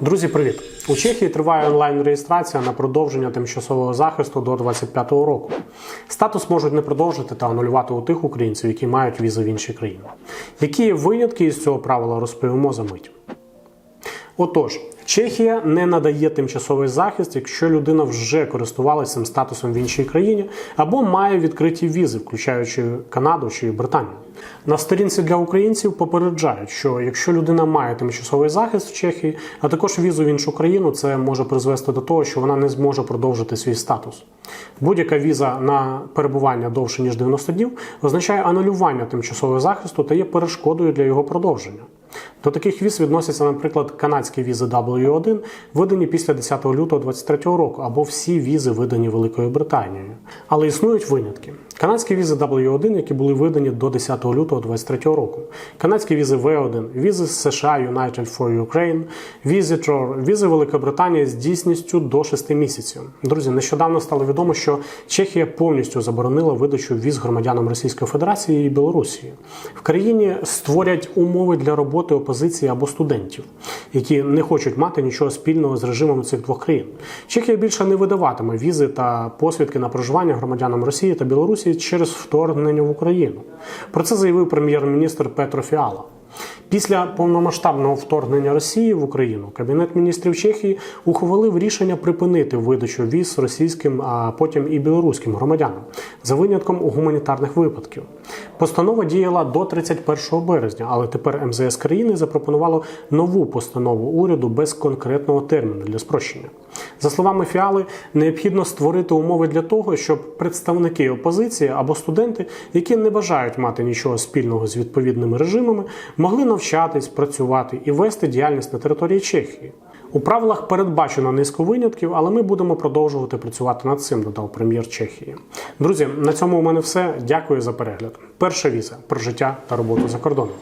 Друзі, привіт! У Чехії триває онлайн-реєстрація на продовження тимчасового захисту до 25-го року. Статус можуть не продовжити та анулювати у тих українців, які мають візи в інші країни. Які є винятки із цього правила розповімо за мить. Отож, Чехія не надає тимчасовий захист, якщо людина вже користувалася цим статусом в іншій країні або має відкриті візи, включаючи Канаду чи Британію. На сторінці для українців попереджають, що якщо людина має тимчасовий захист в Чехії, а також візу в іншу країну, це може призвести до того, що вона не зможе продовжити свій статус. Будь-яка віза на перебування довше ніж 90 днів означає анулювання тимчасового захисту та є перешкодою для його продовження. До таких віз відносяться, наприклад, канадські візи W1, видані після 10 лютого 2023 року, або всі візи, видані Великою Британією. Але існують винятки. Канадські візи W1, які були видані до 10 лютого 2023 року. Канадські візи V1, візи з США United for Ukraine, Visitor, візи Великобританії з дійсністю до 6 місяців. Друзі, нещодавно стало відомо, що Чехія повністю заборонила видачу віз громадянам Російської Федерації і Білорусі. В країні створять умови для роботи опозиції або студентів, які не хочуть мати нічого спільного з режимом цих двох країн. Чехія більше не видаватиме візи та посвідки на проживання громадянам Росії та Білорусі через вторгнення в Україну. Про це заявив прем'єр-міністр Петро Фіала. Після повномасштабного вторгнення Росії в Україну Кабінет міністрів Чехії ухвалив рішення припинити видачу віз російським, а потім і білоруським громадянам за винятком гуманітарних випадків. Постанова діяла до 31 березня, але тепер МЗС країни запропонувало нову постанову уряду без конкретного терміну для спрощення. За словами Фіали, необхідно створити умови для того, щоб представники опозиції або студенти, які не бажають мати нічого спільного з відповідними режимами, могли навчатись, працювати і вести діяльність на території Чехії. У правилах передбачено низку винятків, але ми будемо продовжувати працювати над цим, додав прем'єр Чехії. Друзі, на цьому у мене все. Дякую за перегляд. Перша віза про життя та роботу за кордоном.